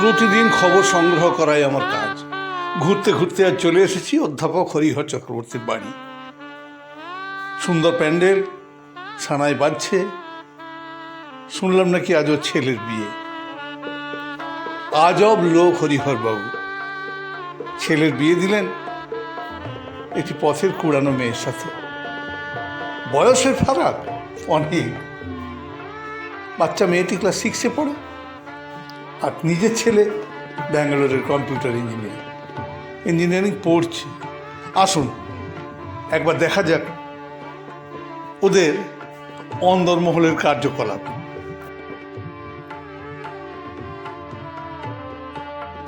প্রতিদিন খবর সংগ্রহ করাই আমার কাজ। ঘুরতে ঘুরতে আর চলে এসেছি অধ্যাপক হরিহর চক্রবর্তীর বাড়ি। সুন্দর প্যান্ডেল সানায় বাজছে। শুনলাম নাকি আজ ওর ছেলের বিয়ে। আজব লোক হরিহর বাবু। ছেলের বিয়ে দিলেন একটি পথের কুড়ানো মেয়ের সাথে। বয়সের ফারাক অনেক। বাচ্চা মেয়েটি ক্লাস সিক্সে পড়ে। আর নিজের ছেলে ব্যাঙ্গালোরের কম্পিউটার ইঞ্জিনিয়ার। ইঞ্জিনিয়ারিং পড়ছে। আসুন একবার দেখা যাক ওদের অন্দরমহলের কার্যকলাপ।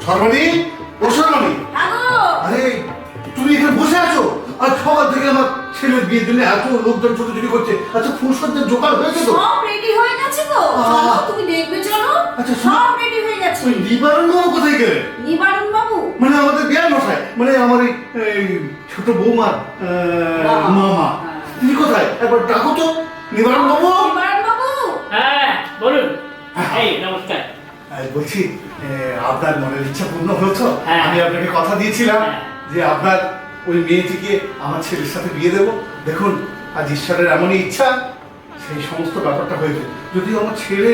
সর্বাণী আরে তুমি এখানে বসে আছো? আর সবার থেকে আমার ছেলের বিয়ের জন্য এত লোকজন ছোট ছুটি করছে আচ্ছা ফুলসজ্জার জোগাড় হয়েছে তো। সব রেডি হয়ে গেছে তো? চলো তুমি দেখবে চলো। আচ্ছা, সব রেডি হয়ে গেছে। ওই নিবারণ বাবু কোথায় গেলেন? নিবারণ বাবু মানে আমাদের বিয়ার মশাই মানে আমার এই ছোট বৌমার মামা। তিনি কোথায়? একবার ডাকো তো নিবারণ বাবু নিবারণ বাবু হ্যাঁ। বলুন এই নমস্কার। বলছি আপনার মনের ইচ্ছা পূর্ণ তো হ্যাঁ। আমি আপনাকে কথা দিয়েছিলাম হ্যাঁ। যে আপনার ওই মেয়েটিকে আমার ছেলের সাথে বিয়ে দেবো। দেখুন আজ ঈশ্বরের এমনই ইচ্ছা সেই সমস্ত ব্যাপারটা হয়েছে। যদি আমার ছেলে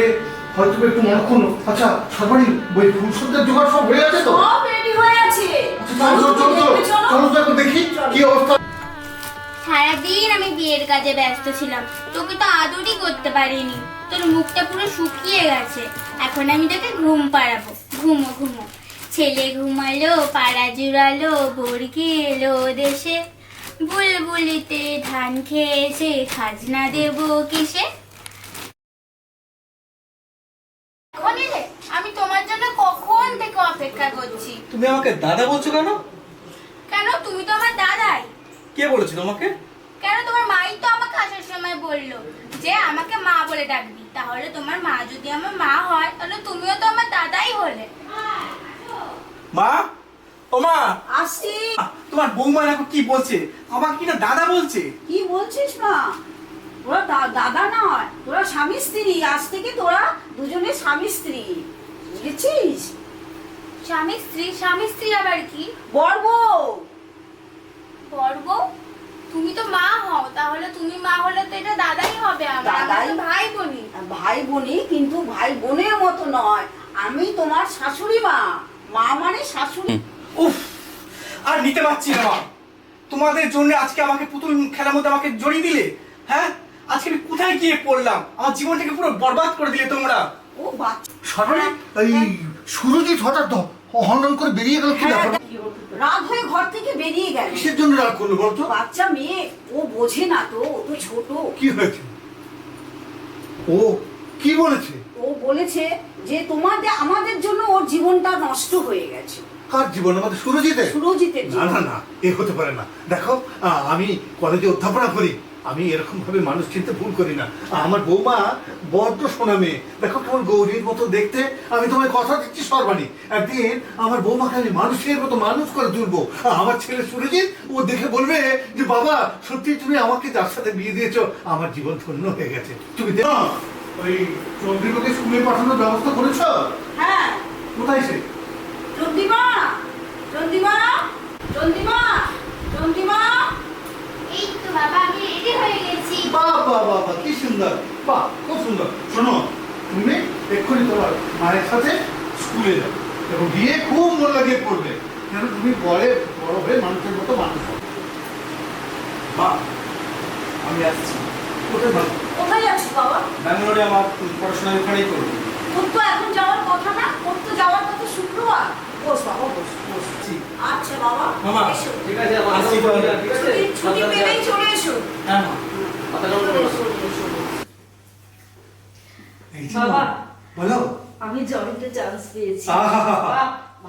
হয়তো একটু মনক্ষণ আচ্ছা সবারই ওই ফুলসজ্জার জোগাড় সব হয়ে আছে তো? সব রেডি হয়ে আছে। চলো চলো চলো চলো চলো। দেখি কি অবস্থা। সারাদিন আমি বিয়ের কাজে ব্যস্ত ছিলাম। তোকে তো আদরই করতে পারিনি। তোর মুখটা পুরো শুকিয়ে গেছে। এখন আমি তোকে ঘুম পাড়াবো। ঘুমো ঘুমো। ছেলে ঘুমালো পাড়া জুড়ালো বর্গি এলো দেশে। বুলবুলিতে ধান খেয়েছে খাজনা দেবো কিসে? আমি তোমার জন্য কখন থেকে অপেক্ষা করছি? তুমি আমাকে দাদা বলছো কেন? কেন? তুমি তো আমার দাদাই। কে বলেছে তোমাকে? কেন? তোমার মাই তো আমাকে আসার সময় বলল যে আমাকে মা বলে ডাকবি। তাহলে তোমার মা যদি আমার মা হয় তাহলে তুমিও তো আমার দাদাই হলে। মা? ও মা আসছি তোমার বৌমা দেখো কি বলছে? আমাকে কি না দাদা বলছে? কি বলছিস মা? তোরা দাদা নয় তোরা স্বামী স্ত্রী। আজ থেকে তোরা দুজনে স্বামী স্ত্রী। বুঝেছিস? স্বামী স্ত্রী স্বামী স্ত্রী আবার কি? তুমি তো মা হও তাহলে তুমি মা হলে তো এটা দাদাই হবে আমার। দাদাই? ভাই বোনই। ভাই বোনই কিন্তু ভাই বোনের মতো নয়। আমি তোমার শাশুড়ি মা। মা মানে শাশুড়ি। উফ আর নিতে পারছি না মা। তোমাদের জন্য আজকে আমাকে পুতুল খেলার মধ্যে আমাকে জড়িয়ে দিলে হ্যাঁ? আজকে আমি কোথায় গিয়ে পড়লাম? আমার জীবনটাকে পুরো বরবাদ করে দিলে তোমরা। ও এই সুরজিৎ হঠাৎ হনন করে বেরিয়ে গেল কি ব্যাপার? রাত হয়ে ঘর থেকে বেরিয়ে গেল। কিসের জন্য রাগ করল বলতো বাচ্চা মেয়ে ও বোঝে না তো ও তো ছোট। কি হয়েছে? ও কি বলেছে? ও বলেছে যে তোমাদের আমাদের জন্য ওর জীবনটা নষ্ট হয়ে গেছে। কার জীবন আমাদের সুরজিতে সুরজিতের না না না এ হতে পারে না। দেখো আমি কলেজে অধ্যাপনা করি। আমি এরকম ভাবে মানুষ চিনতে ভুল করি না। আমার বৌমা বড্ড সোনা মেয়ে। দেখো কেমন গৌরীর মতো দেখতে। আমি তোমায় কথা দিচ্ছি সর্বাণী। একদিন আমার বৌমাকে আমি মানুষের মতো মানুষ করে তুলবো। আমার ছেলে সুরজিৎ ও দেখে বলবে যে বাবা সত্যি তুমি আমাকে যার সাথে বিয়ে দিয়েছ আমার জীবন ধন্য হয়ে গেছে। তুমি দেখো ওই চন্দ্রিমাকে স্কুলে পাঠানোর ব্যবস্থা করেছ? হ্যাঁ। কোথায় সে? চন্দিমা চন্দিমা চন্দিমা চন্দিমা এই তো বাবা আমি রেডি হয়ে গেছি। বাহ বাহ বাহ বাহ, কি সুন্দর। বাহ খুব সুন্দর। শোনো তুমি এক্ষুনি তোমার মায়ের সাথে স্কুলে যাও এবং গিয়ে খুব মন লাগিয়ে পড়বে। কেন তুমি পরে বড় হয়ে মানুষের মতো মানুষ হবে মা আমি আসছি। কোথায় ভালো কোথায় আছিস বাবা? ব্যাঙ্গালোরে আমার পড়াশোনা ওখানেই করব। তোর তো এখন যাওয়ার কথা না তোর তো যাওয়ার কথা শুক্রবার। বস বাবা বস। আচ্ছা বাবা। মামা ঠিক আছে আসছি তাহলে, ঠিক আছে ছুটি ছুটি পেলেই চলে এসো। হ্যাঁ মা। কথা বলব চলে এসো, এসো, এসো। এই যে বাবা। বলো। আমি জয়েন্টে চান্স পেয়েছি।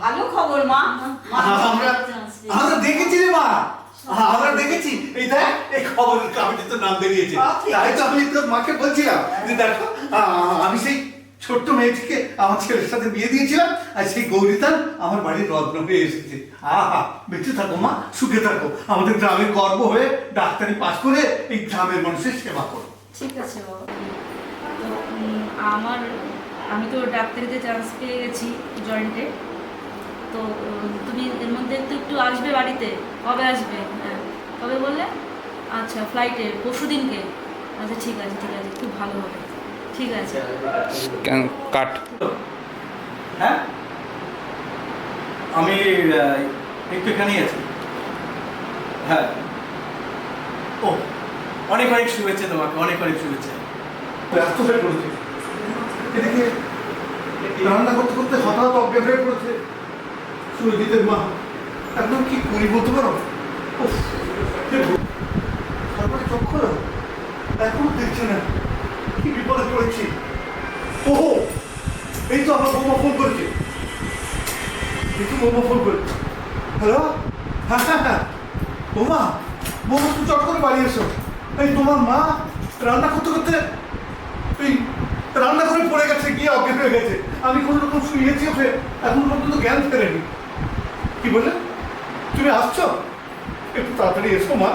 ভালো খবর মা। আমরা দেখেছি রে মা। আমরা দেখেছি। এই দেখ এই খবরের তো নাম বেরিয়েছে। তাই তো আমি তোর মাকে বলছিলাম যে দেখো আমি সেই ছোট্ট মেয়েটিকে আমার ছেলের সাথে বিয়ে দিয়েছিলাম, আর সেই গৌরীতান আমার বাড়ির রত্ন হয়ে এসেছে। আহা, বেঁচে থাকো মা, সুখে থাকো। আমাদের গ্রামের গর্ব হয়ে ডাক্তারি পাশ করে এই গ্রামের মানুষের সেবা করো। ঠিক আছে বাবা। আমার, আমি তো ডাক্তারিতে চান্স পেয়ে গেছি জয়েন্টে তো, তুমি এর মধ্যে তো একটু আসবে বাড়িতে। কবে আসবে? হ্যাঁ কবে বললে? আচ্ছা ফ্লাইটে পরশু দিনকে আচ্ছা ঠিক আছে ঠিক আছে, খুব ভালো হবে। ঠিক আছে। কাট। হ্যাঁ? আমি একটু এখানেই আছি। হ্যাঁ। ও অনেক অনেক শুভেচ্ছা তোমাকে অনেক অনেক শুভেচ্ছা। ব্যস্ত হয়ে পড়েছে। এদিকে রান্না করতে করতে হঠাৎ অজ্ঞান হয়ে পড়েছে। সুরজিতের মা একদম কি করি বলতে পারো। তারপরে চক্কর এখনও দেখছে না। কি বিপদে পড়েছি? ওহো, এই তো আমার বৌমা ফোন করেছে। এই তো বৌমা ফোন করেছে। হ্যালো হ্যাঁ হ্যাঁ হ্যাঁ। বৌমা বৌমা তুমি চট করে বাড়ি এসো। এই তোমার মা রান্না করতে করতে এই রান্না করে পড়ে গেছে, গিয়ে অজ্ঞান হয়ে গেছে। আমি কোনো রকম শুয়েছি ওঠে, এখন পর্যন্ত জ্ঞান ফেরেনি। কি বললে? তুমি আসছো? একটু তাড়াতাড়ি এসো মা।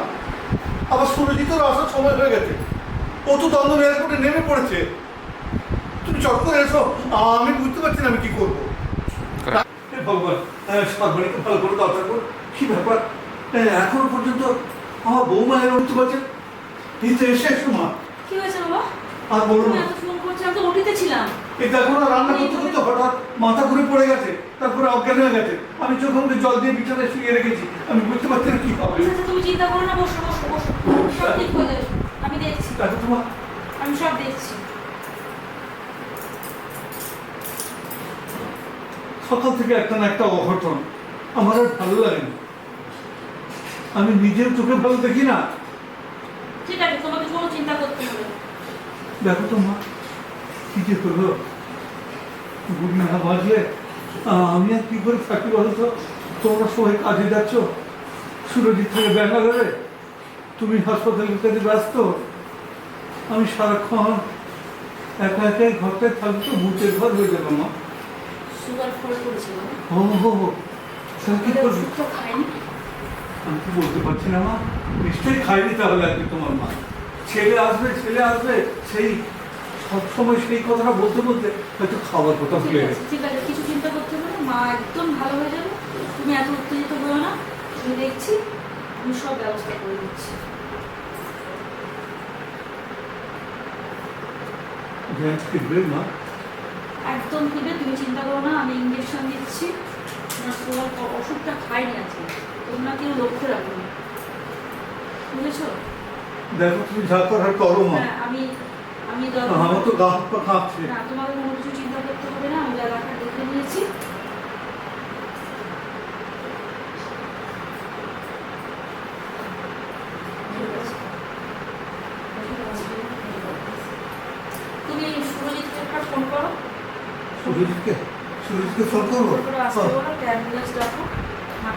আবার সুরজিতের আসার সময় হয়ে গেছে। ও তো দন্দন এয়ারপোর্টে নেমে পড়েছে। তুমি চট করে এসো আমি বুঝতে পারছি না আমি কি করব। ভগবান হ্যাঁ, ভালো করে দরকার করো কি ব্যাপার? হ্যাঁ, এখনও পর্যন্ত আমার বৌমা এর উঠতে পারছে এই তো এসে মা। কি হয়েছে বাবা? আর বলো না। ফোন করছ আমি তো ওটিতে ছিলাম। এই দেখো না রান্না করতে করতে হঠাৎ মাথা ঘুরে পড়ে গেছে তারপরে অজ্ঞান হয়ে গেছে। আমি চোখ মুখে জল দিয়ে বিছানায় শুয়ে রেখেছি। আমি বুঝতে পারছি না কি হবে। আচ্ছা আচ্ছা, তুমি চিন্তা করো না বসো বসো বসো। সব ঠিক হয়ে যাবে। দেখছি। আমি সব দেখছি। সকাল থেকে একটা না একটা অঘটন আমার আর ভালো লাগে না। আমি নিজের চোখে ভালো দেখি না। ঠিক আছে তোমাকে কোনো চিন্তা করতে হবে দেখো তো মা কি যে হলো গুলি না বাজলে আমি আর কি করে থাকি বলো তো? তোমরা সবাই কাজে যাচ্ছ। সুরজিৎ থেকে ব্যাঙ্গালোরে। তুমি হাসপাতালের কাছে ব্যস্ত। আমি সারাক্ষণ একা একাই ঘরটায় থাকব তো ভূতের ঘর হয়ে যাবে মা। সুগার ফল করেছে বাবা ও হো হো তাহলে কি করবি? খাইনি আমি তো বলতে পারছি না মা। নিশ্চয়ই খাইনি তাহলে আজকে তোমার মা। ছেলে আসবে ছেলে আসবে সেই সবসময় সেই কথাটা বলতে বলতে হয়তো খাবার কথা ভুলে গেছে ঠিক আছে কিছু চিন্তা করতে হবে না। মা একদম ভালো হয়ে যাবে। তুমি এত উত্তেজিত না। আমি দেখছি আমি সব ব্যবস্থা করে দিচ্ছি। জ্ঞান ফিরবে না একদম ফিরবে তুমি চিন্তা করো না আমি ইঞ্জেকশন দিচ্ছি। তোমার ওষুধটা খাইনি আজকে। তোমরা কেউ লক্ষ্য রাখো না। বুঝেছ? দেখো তুমি যা করার করো মা। হ্যাঁ আমি আমি আমার তো গা হাত পা কাঁপছে। না তোমাকে কোনো কিছু চিন্তা করতে হবে না আমি জায়গাটা দেখে নিয়েছি ঠিক আছে। তুমি সুরজিৎকে একটা ফোন করো সুরজিৎকে সুরজিৎকে ফোন করব?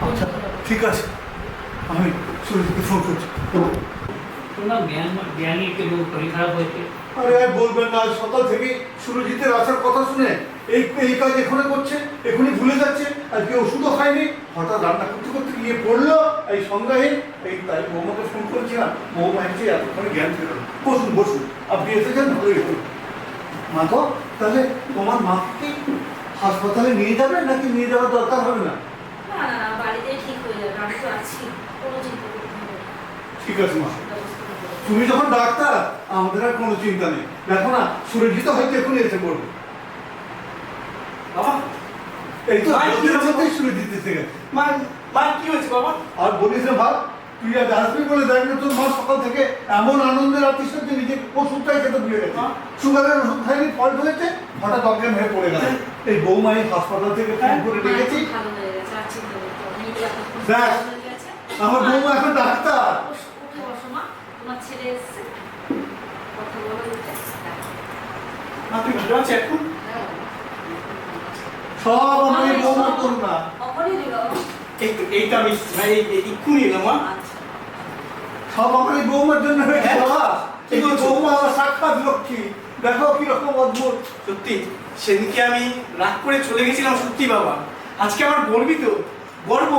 আচ্ছা ঠিক আছে। আমি সুরজিৎকে ফোন করছি। আরে বলবেন না সকাল থেকে সুরজিতের আসার কথা শুনে এই এই কাজ এখানে করছে এখনই ভুলে যাচ্ছে আজকে ওষুধও খায়নি। হঠাৎ রান্না করতে করতে গিয়ে পড়ল এই সংজ্ঞাহীন এই তাই বৌমাকে ফোন করেছিলাম। বৌমা এসে এতক্ষণে জ্ঞান ফেরল। বসুন বসুন। আপনি এসেছেন ভালোই হল। মা তো তাহলে তোমার মাকে কি হাসপাতালে নিয়ে যাবে নাকি নিয়ে যাওয়ার দরকার হবে না? না না না ঠিক হয়ে যাবে আমি তো আছি কোনো চিন্তা করতে হবে না। ঠিক আছে মা। তুমি যখন ডাক্তার আমাদের আর কোনো চিন্তা নেই। দেখো না সুরজিৎ হয়তো এখনই এসে পড়বে? বাবা এই তো ভাই, সুরজিৎ এসে গেছে। মা মা কি হয়েছে বাবা? আর বলিস না ভাব তুই আজ আসবি বলে দেখ না তোর মা সকাল থেকে এমন আনন্দের আতিশয্য নিজে ওষুধটাই খেতে ভুলে গেছে। হ্যাঁ। সুগারের ওষুধ খাইনি ফল হয়েছে হঠাৎ অজ্ঞান হয়ে পড়ে গেল। এই বৌমাই হাসপাতাল থেকে ফোন করে ডেকেছি। হয়ে না। দেখ। হয়ে। আমার বৌমা এখন ডাক্তার। এখন? সব আমার এই বৌমার করুণা। কখনই দিল এই তো এই তো আমি এক্ষুনি এলাম আচ্ছা। সব আমার এই বৌমার জন্য হয়েছে হ্যাঁ? বাবা। কি? বৌমা আমার সাক্ষাৎ লক্ষ্মী। দেখো কীরকম অদ্ভুত। সত্যি আমি রাগ করে চলে গেছিলাম সত্যি বাবা। আজকে আমার গর্বিত গর্ব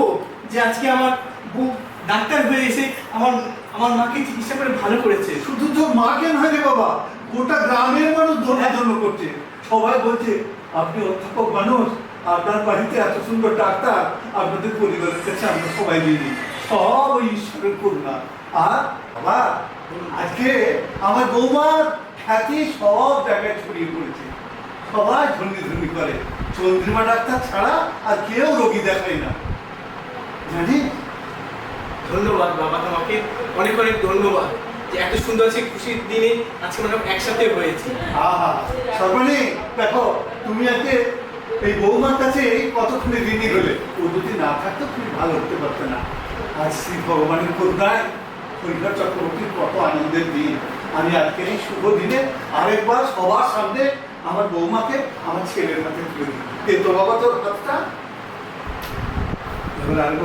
যে আজকে আমার বউ ডাক্তার হয়ে এসে আমার আমার মাকে চিকিৎসা করে ভালো করেছে। শুধু তোর মাকে নয় রে বাবা গোটা গ্রামের মানুষ ধন্য হ্যাঁ। ধন্য করছে। সবাই বলছে আপনি অধ্যাপক মানুষ আপনার বাড়িতে এত সুন্দর ডাক্তার আপনাদের পরিবারের কাছে আমরা সবাই জানি সব ওই ঈশ্বরের করুণা আর বাবা আজকে আমার বৌমার খ্যাতি সব জায়গায় ছড়িয়ে পড়েছে। সবাই ধন্যি ধন্যি করে। চন্দ্রিমা ডাক্তার ছাড়া আর কেউ রোগী দেখায় না। জানিস? ধন্যবাদ বাবা তোমাকে। অনেক অনেক ধন্যবাদ যে এত সুন্দর সে খুশির দিনে আজকে আমরা একসাথে হয়েছি। আহা সর্বনে দেখো তুমি আজকে এই বৌমার কাছে কতক্ষণে ঋণী হলে? ও যদি না থাকতো তুমি ভালো হতে পারতো না। আজ শ্রী ভগবানের করুণায় পরীক্ষা চক্রবর্তীর কত আনন্দের দিন। আমি আজকের এই শুভ দিনে আরেকবার সবার সামনে আমার বৌমাকে, আমার ছেলের হাতে তুলে দিই। এ তো বাবা তোর হাতটা।